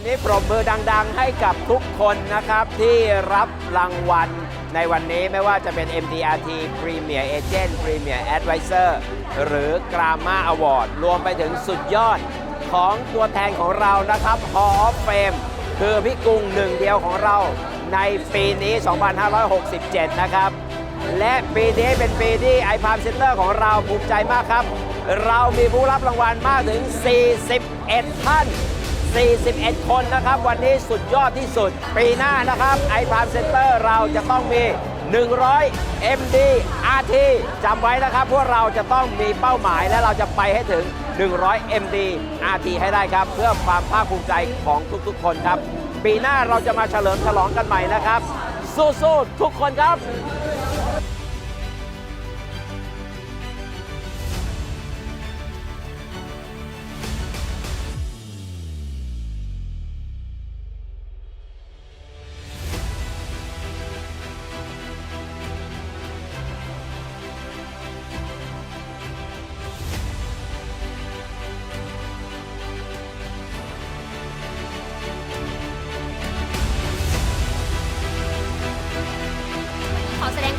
วันนี้ปรบมือดัง ๆ ให้กับทุกคนนะครับ ที่รับรางวัลในวันนี้ไม่ว่าจะเป็น MDRT Premier Agent Premier Advisor หรือ Grama Award รวมไปถึงสุดยอดของตัวแทนของเรานะครับ Hall of Fame คือพี่กรุงหนึ่งเดียวของเราในปีนี้ 2567 นะครับ และปีนี้เป็นปีที่ไอพามเซ็นเตอร์ของเราภูมิใจมากครับ เรามีผู้รับรางวัลมากถึง 41 ท่าน 41 คนนะครับ วันนี้สุดยอดที่สุด ปีหน้านะครับไอพามเซ็นเตอร์เราจะต้องมี 100 MD RT จำไว้นะครับ พวกเราจะต้องมีเป้าหมายและเราจะไปให้ถึง 100 MD RT ให้ได้ครับ เพื่อความภาคภูมิใจของทุกๆ คนครับ ปีหน้าเราจะมาเฉลิมฉลองกันใหม่นะครับ สู้ๆทุกคนครับ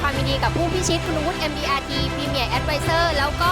ความยินดีกับผู้พิชิตคุณวุฒิ MDRT Premier Advisor แล้วก็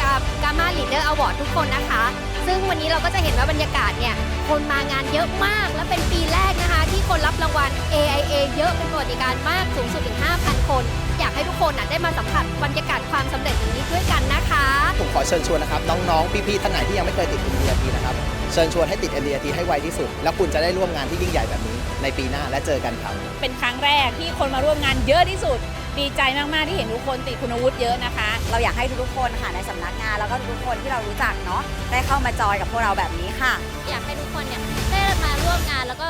กับ Gamma Leader Award ทุกคนนะคะ ซึ่งวันนี้เราก็จะเห็นว่าบรรยากาศเนี่ย คนมางานเยอะมาก และเป็นปีแรกนะคะ ที่คนรับรางวัล AIA เยอะเป็นประวัติการณ์มากสูงสุดถึง 5,000 คน อยากให้ทุกคนน่ะได้มาสัมผัสบรรยากาศความสำเร็จอย่างนี้ด้วยกันนะคะ ผมขอเชิญชวนนะครับ น้องๆ พี่ๆ ท่านไหนที่ยังไม่เคยติด MDRT นะครับ เชิญชวนให้ติด MDRT ให้ไวที่สุด แล้วคุณจะได้ร่วมงานที่ยิ่งใหญ่แบบนี้ในปีหน้าและเจอกันครับ เป็นครั้งแรกที่คนมาร่วมงานเยอะที่สุด ดีใจมากๆที่เห็นทุกคนติดคุณวุฒิเยอะนะคะ เราอยากให้ทุกๆคนค่ะในสำนักงานแล้วก็ทุกๆคนที่เรารู้จักเนาะได้เข้ามาจอยกับพวกเราแบบนี้ค่ะ อยากให้ทุกคนเนี่ยได้มาร่วมงานแล้วก็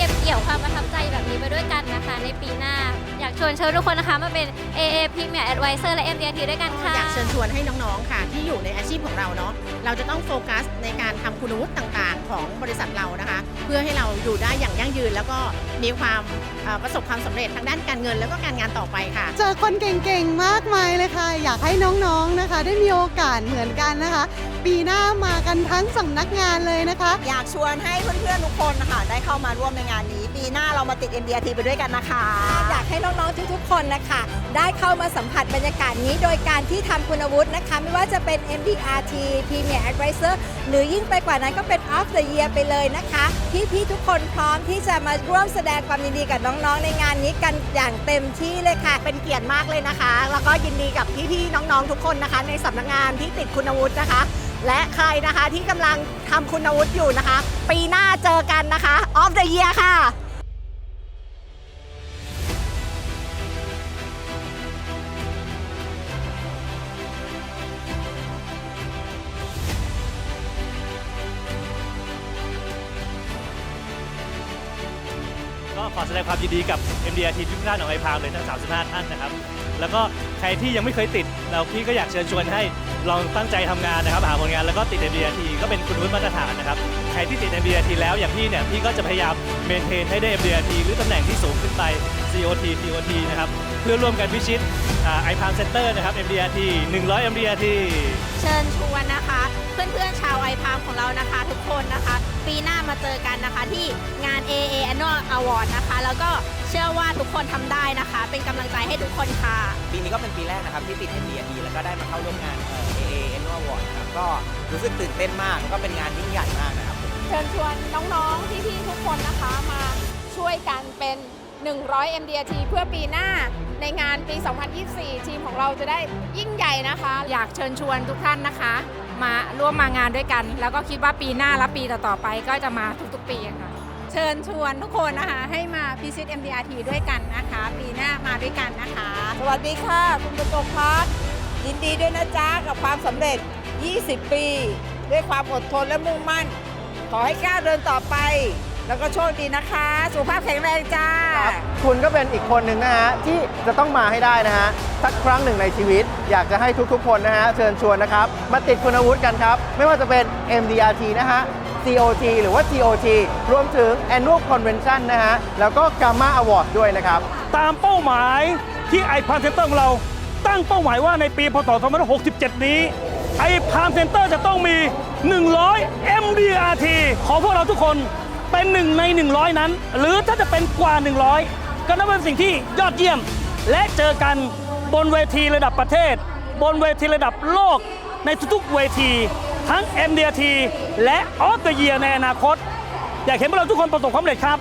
เก็บเกี่ยวความประทับใจแบบนี้ไปด้วยกันนะคะ ในปีหน้า อยากชวนเชิญทุกคนนะคะมาเป็น AA Premier Advisor และ MDRT ด้วยกันค่ะ อยากเชิญชวนให้น้องๆ ค่ะ ที่อยู่ในอาชีพของเราเนาะเราจะต้องโฟกัสในการทำคุณวุฒิต่างๆ ของบริษัทเรานะคะ เพื่อให้เราอยู่ได้อย่างยั่งยืน แล้วก็มีความเอ่อประสบความสำเร็จทางด้านการเงิน แล้วก็การงานต่อไปค่ะ เจอคนเก่งๆ มากมายเลยค่ะ อยากให้น้องๆ นะคะ ได้มีโอกาสเหมือนกันนะคะ ปีหน้ามากันทั้งสำนักงานเลยนะคะ อยากชวนให้เพื่อนๆ ทุกคนนะคะได้เข้ามาร่วมในงานนี้ ปีหน้าเรามาติด MDRT ไปด้วยกันนะคะ อยากให้น้องๆทุกๆคนนะคะ ได้เข้ามาสัมผัสบรรยากาศนี้ โดยการที่ทำคุณวุฒินะคะ ไม่ว่าจะเป็น MDRT Premier Advisor หรือยิ่งไปกว่านั้นก็เป็น Off the Year ไปเลยนะคะพี่ๆทุกคนพร้อมที่จะมาร่วมแสดงความยินดีกับน้องๆในงานนี้กันอย่างเต็มที่เลยค่ะ เป็นเกียรติมากเลยนะคะ แล้วก็ยินดีกับพี่ๆน้องๆทุกคนนะคะ ในสำนักงานที่ติดคุณวุฒินะคะ และใครนะคะที่กำลังทำคุณวุฒิอยู่นะคะ ปีหน้าเจอกันนะคะ Off the Year ค่ะ ขอแสดงความยินดีกับ MDRT ทุกท่านของไอพาวเลยทั้ง 35 ท่านนะครับ แล้วก็ใครที่ยังไม่เคยติด เราพี่ก็อยากเชิญชวนให้ลองตั้งใจทำงานนะครับ หาผลงานแล้วก็ติด MDRT ก็เป็นคุณวุฒิมาตรฐานนะครับ ใครที่ติด MDRT แล้วอย่างพี่เนี่ยพี่ก็จะพยายามเมนเทนให้ได้ MDRT หรือตำแหน่งที่สูงขึ้นไป COT TOT นะครับ เพื่อร่วมกันพิชิตไอพามเซ็นเตอร์นะครับ MDRT 100 MDRT เชิญชวนนะคะ เพื่อนๆชาวไอพามของเรานะคะ ทุกคนนะคะ ปีหน้ามาเจอกันนะคะที่งาน AA Annual Award นะคะ แล้วก็เชื่อว่าทุกคนทำได้นะคะ เป็นกำลังใจให้ทุกคนค่ะ ปีนี้ก็เป็นปีแรกนะครับที่ติด MDRT แล้วก็ได้มาเข้าร่วมงาน AA Annual Award นะครับก็รู้สึกตื่นเต้นมากแล้วก็เป็นงานยิ่งใหญ่มากนะครับเชิญชวนน้องๆพี่ๆทุกคนนะคะมาช่วยกันเป็น 100 MDRT เพื่อปีหน้าในงานปี 2024 ทีมของเราจะได้ยิ่งใหญ่นะคะ อยากเชิญชวนทุกท่านนะคะ มาร่วมมางานด้วยกัน แล้วก็คิดว่าปีหน้าและปีต่อๆไปก็จะมาทุกๆ ปีค่ะ เชิญชวนทุกคนนะคะ ให้มาพิชิต MDRT ด้วยกันนะคะ ปีหน้ามาด้วยกันนะคะ สวัสดีค่ะ คุณประจบพัฒน์ยินดีด้วยนะจ๊ะกับความสำเร็จ 20 ปี ด้วยความอดทนและมุ่งมั่น ขอให้ก้าวเดินต่อไป แล้วก็โชคดีนะคะ สุขภาพแข็งแรงจ้าคุณก็เป็นอีกคนหนึ่งนะฮะที่จะต้องมาให้ได้นะฮะสักครั้งหนึ่งในชีวิต อยากจะให้ทุกๆ คนนะฮะเชิญชวนนะครับ มาติดคุณวุฒิกันครับ ไม่ว่าจะเป็น MDRT นะฮะ COT หรือว่า TOT รวมถึง Annual Convention นะฮะแล้วก็ Gamma Award ด้วยนะครับ ตามเป้าหมายที่ไอพามเซ็นเตอร์ของเรา ตั้งเป้าหมายว่าในปีพศ 2567 นี้ไอพามเซ็นเตอร์จะต้องมี 100 MDRT ขอพวกเราทุกคน เป็นหนึ่งใน 100 นั้น หรือถ้าจะเป็นกว่า 100 ก็นับเป็นสิ่งที่ยอดเยี่ยม และเจอกันบนเวทีระดับประเทศ บนเวทีระดับโลกในทุกๆเวที ทั้ง MDRT และ Off the Year ในอนาคต อยากเห็นพวกเราทุกคนประสบความสำเร็จครับ